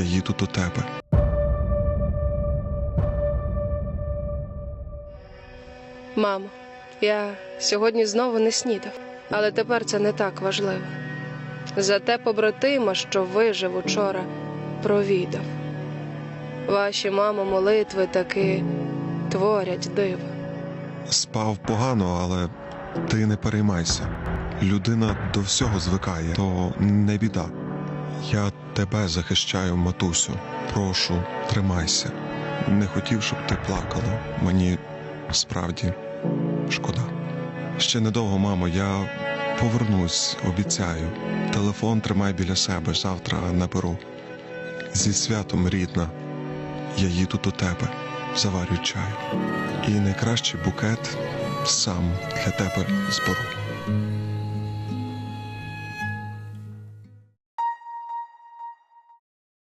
Я їду до тебе. Мамо, я сьогодні знову не снідав, але тепер це не так важливо. Зате побратима, що вижив учора, провідав. Ваші мамо молитви таки творять диво. Спав погано, але ти не переймайся. Людина до всього звикає, то не біда. Я тебе захищаю, матусю. Прошу, тримайся. Не хотів, щоб ти плакала. Мені справді шкода. Ще недовго, мамо, я повернусь, обіцяю. Телефон тримай біля себе завтра наберу. Зі святом, рідна, я їду до тебе, заварю чай. І найкращий букет сам для тебе зберу.